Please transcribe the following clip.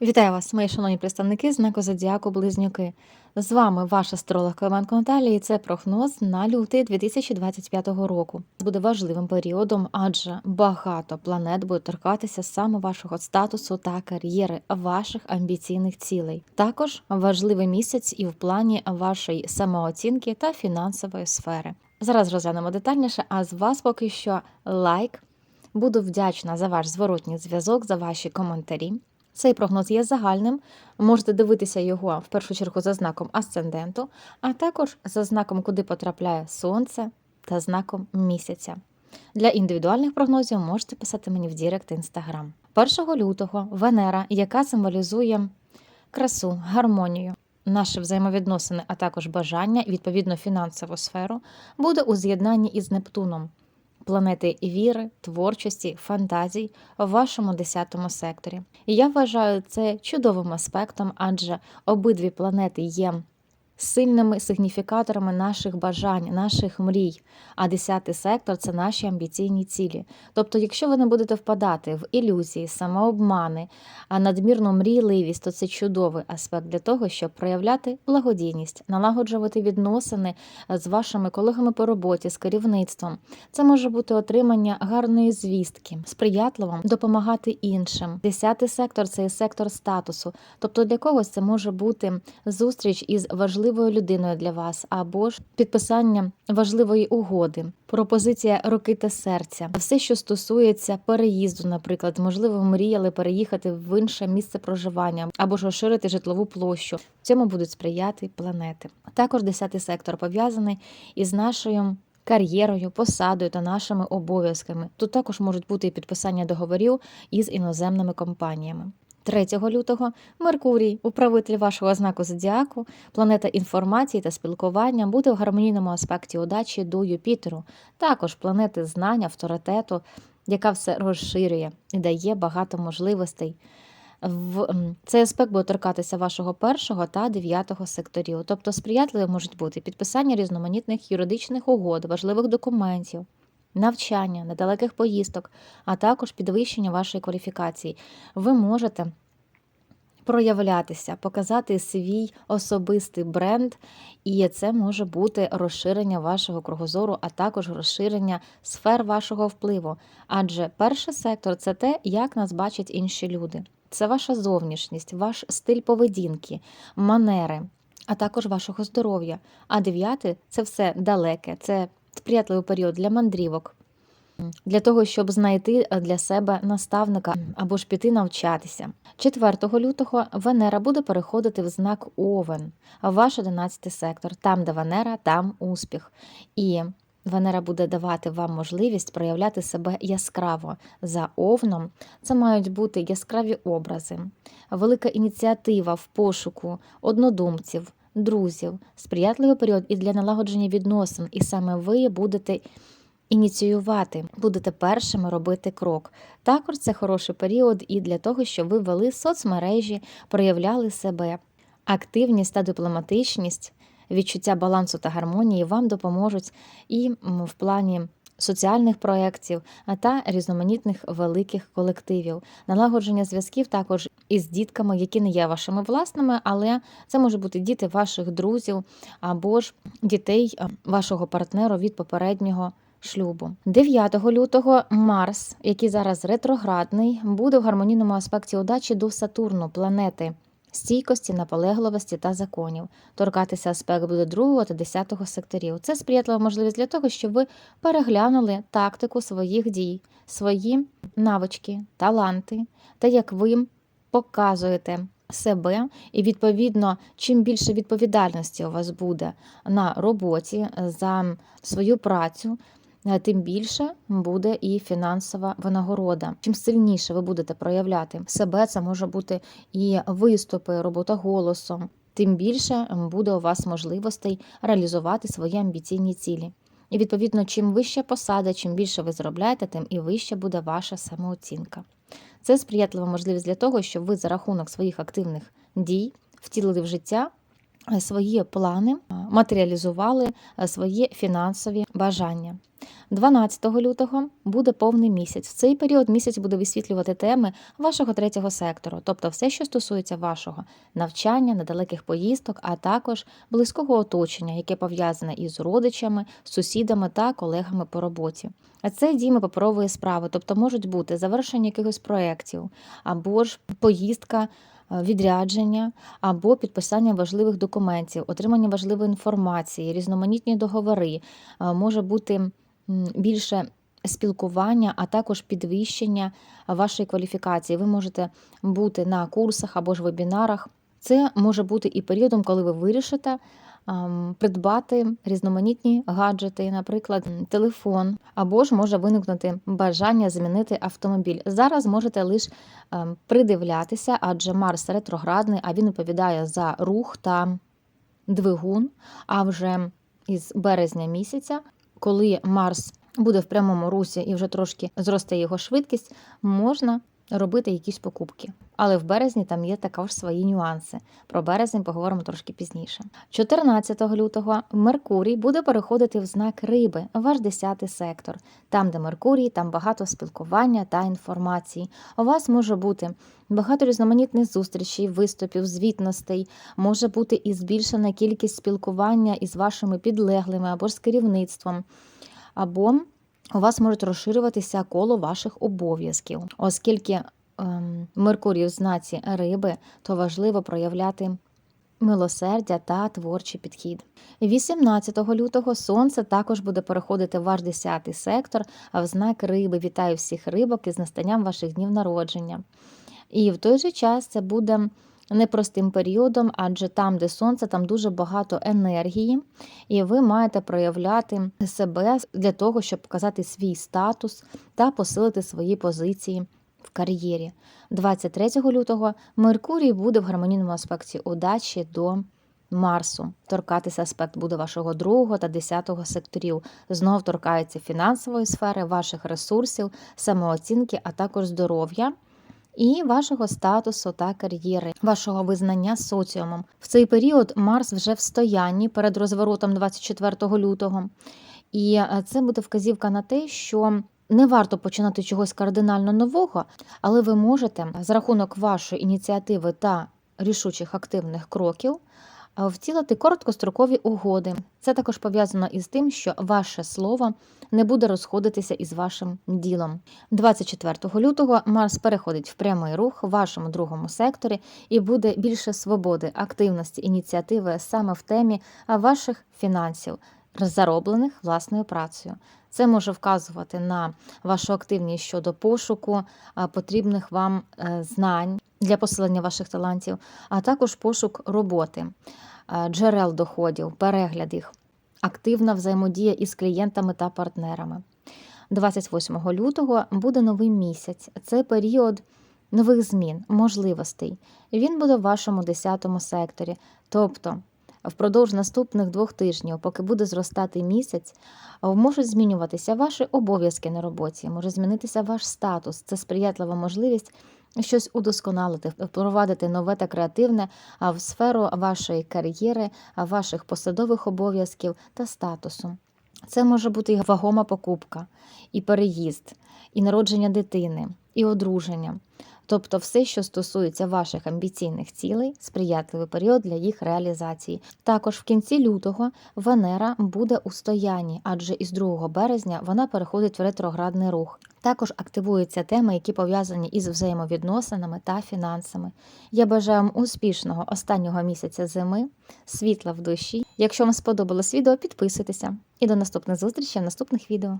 Вітаю вас, мої шановні представники знаку Зодіаку Близнюки. З вами ваша астролог Клименко Наталія, і це прогноз на лютий 2025 року. Буде важливим періодом, адже багато планет буде торкатися саме вашого статусу та кар'єри, ваших амбіційних цілей. Також важливий місяць і в плані вашої самооцінки та фінансової сфери. Зараз розглянемо детальніше, а з вас поки що лайк. Буду вдячна за ваш зворотній зв'язок, за ваші коментарі. Цей прогноз є загальним. Можете дивитися його в першу чергу за знаком асценденту, а також за знаком, куди потрапляє сонце та знаком місяця. Для індивідуальних прогнозів можете писати мені в Дірект Інстаграм. 1 лютого Венера, яка символізує красу, гармонію, наші взаємовідносини, а також бажання, і відповідно фінансову сферу, буде у з'єднанні із Нептуном планети віри, творчості, фантазій в вашому 10-му секторі. І я вважаю це чудовим аспектом, адже обидві планети є сильними сигніфікаторами наших бажань, наших мрій. А 10-й сектор це наші амбіційні цілі. Тобто, якщо ви не будете впадати в ілюзії, самообмани, а надмірну мрійливість, то це чудовий аспект для того, щоб проявляти благодійність, налагоджувати відносини з вашими колегами по роботі, з керівництвом. Це може бути отримання гарної звістки, сприятливо допомагати іншим. Десятий сектор це і сектор статусу. Тобто для когось це може бути зустріч із важливою людиною для вас, або ж підписання важливої угоди, пропозиція руки та серця, все, що стосується переїзду, наприклад, можливо, мріяли переїхати в інше місце проживання або ж розширити житлову площу. Цьому будуть сприяти планети. Також десятий сектор пов'язаний із нашою. Кар'єрою, посадою та нашими обов'язками тут також можуть бути і підписання договорів із іноземними компаніями. 3 лютого Меркурій, управитель вашого знаку зодіаку, планета інформації та спілкування, буде в гармонійному аспекті удачі до Юпітеру, також планети знань, авторитету, яка все розширює і дає багато можливостей. В цей аспект буде торкатися вашого першого та дев'ятого секторів, тобто сприятливі можуть бути підписання різноманітних юридичних угод, важливих документів, навчання, недалеких поїздок, а також підвищення вашої кваліфікації. Ви можете проявлятися, показати свій особистий бренд, і це може бути розширення вашого кругозору, а також розширення сфер вашого впливу. Адже перший сектор це те, як нас бачать інші люди. Це ваша зовнішність, ваш стиль поведінки, манери, а також вашого здоров'я. А дев'яте це все далеке, це сприятливий період для мандрівок, для того, щоб знайти для себе наставника або ж піти навчатися. 4 лютого Венера буде переходити в знак Овен, ваш 11 сектор. Там, де Венера, там успіх. І Венера буде давати вам можливість проявляти себе яскраво за овном. Це мають бути яскраві образи, велика ініціатива в пошуку однодумців, друзів, сприятливий період і для налагодження відносин. І саме ви будете ініціювати, будете першими робити крок. Також це хороший період і для того, щоб ви вели соцмережі, проявляли себе. Активність та дипломатичність, відчуття балансу та гармонії вам допоможуть і в плані соціальних проєктів, та різноманітних великих колективів, налагодження зв'язків також із дітками, які не є вашими власними, але це може бути діти ваших друзів або ж дітей е, вашого партнеру від попереднього шлюбу. 9 лютого Марс, який зараз ретроградний, буде в гармонійному аспекті удачі до Сатурну, планети. Стійкості, наполегливості та законів. Торкатися аспект буде 2 та 10 секторів. Це сприятлива можливість для того, щоб ви переглянули тактику своїх дій, свої навички, таланти та як ви показуєте себе, і відповідно, чим більше відповідальності у вас буде на роботі за свою працю, тим більше буде і фінансова винагорода. Чим сильніше ви будете проявляти себе, це може бути і виступи, робота голосом. Тим більше буде у вас можливостей реалізувати свої амбіційні цілі. І відповідно, чим вища посада, чим більше ви заробляєте, тим і вища буде ваша самооцінка. Це сприятлива можливість для того, щоб ви за рахунок своїх активних дій втілили в життя свої плани, е, матеріалізували е, свої фінансові бажання. 12 лютого буде повний місяць. В цей період місяць буде висвітлювати теми вашого третього сектору, тобто все, що стосується вашого навчання, недалеких поїздок, а також близького оточення, яке пов'язане із родичами, сусідами та колегами по роботі. А це діми паперової справи, тобто можуть бути завершення якихось проєктів, або ж поїздка. Е, Відрядження або підписання важливих документів, отримання важливої інформації, різноманітні договори, е, може бути більше спілкування, а також підвищення вашої кваліфікації. Ви можете бути на курсах або ж вебінарах. Це може бути і періодом, коли ви вирішите придбати різноманітні гаджети, наприклад, телефон, або ж може виникнути бажання змінити автомобіль. Зараз можете лише ем, придивлятися, адже Марс ретроградний, а він відповідає за рух та двигун. А вже із березня місяця, коли Марс буде в прямому русі і вже трошки зросте його швидкість, можна робити якісь покупки. Але в березні там є також свої нюанси. Про березень поговоримо трошки пізніше. 14 лютого Меркурій буде переходити в знак риби, ваш 10 сектор. Там, де Меркурій, там багато спілкування та інформації. У вас може бути багато різноманітних зустрічей, виступів, звітностей, може бути і збільшена кількість спілкування із вашими підлеглими або ж з керівництвом, або у вас можуть розширюватися коло ваших обов'язків, оскільки ем, Меркурій в знаці риби, то важливо проявляти милосердя та творчий підхід. 18 лютого сонце також буде переходити в ваш 10-й сектор, а в знак риби. Вітаю всіх рибок із настанням ваших днів народження. І в той же час це буде непростим періодом, адже там, де сонце, там дуже багато енергії, і ви маєте проявляти себе для того, щоб показати свій статус та посилити свої позиції в кар'єрі. 23 лютого Меркурій буде в гармонійному аспекті удачі до Марсу. Торкатися аспект буде вашого другого та десятого секторів. Знов торкається фінансової сфери, ваших ресурсів, самооцінки, а також здоров'я. І вашого статусу та кар'єри, вашого визнання соціумом. В цей період Марс вже в стоянні перед розворотом 24 лютого. І е, це буде вказівка на те, що не варто починати чогось кардинально нового, але ви можете за рахунок вашої ініціативи та рішучих активних кроків втілити короткострокові угоди. Це також пов'язано із тим, що ваше слово не буде розходитися із вашим ділом. 24 лютого Марс переходить в прямий рух в вашому другому секторі і буде більше свободи, активності, ініціативи саме в темі ваших фінансів, зароблених власною працею. Це може вказувати на вашу активність щодо пошуку потрібних вам е, знань для посилення ваших талантів, а також пошук роботи, е, джерел доходів, перегляд їх, активна взаємодія із клієнтами та партнерами. 28 лютого буде новий місяць. Це період нових змін, можливостей. Він буде в вашому 10 секторі. Тобто, впродовж наступних двох тижнів, поки буде зростати місяць, можуть змінюватися ваші обов'язки на роботі, може змінитися ваш статус. Це сприятлива можливість щось удосконалити, впровадити нове та креативне в сферу вашої кар'єри, ваших посадових обов'язків та статусу. Це може бути і вагома покупка, і переїзд, і народження дитини, і одруження. Тобто все, що стосується ваших амбіційних цілей, сприятливий період для їх реалізації. Також в кінці лютого Венера буде у стоянні, адже із 2 березня вона переходить в ретроградний рух. Також активуються теми, які пов'язані із взаємовідносинами та фінансами. Я бажаю вам успішного останнього місяця зими, світла в душі. Якщо вам сподобалось відео, підписуйтеся. І до наступних зустрічей в наступних відео.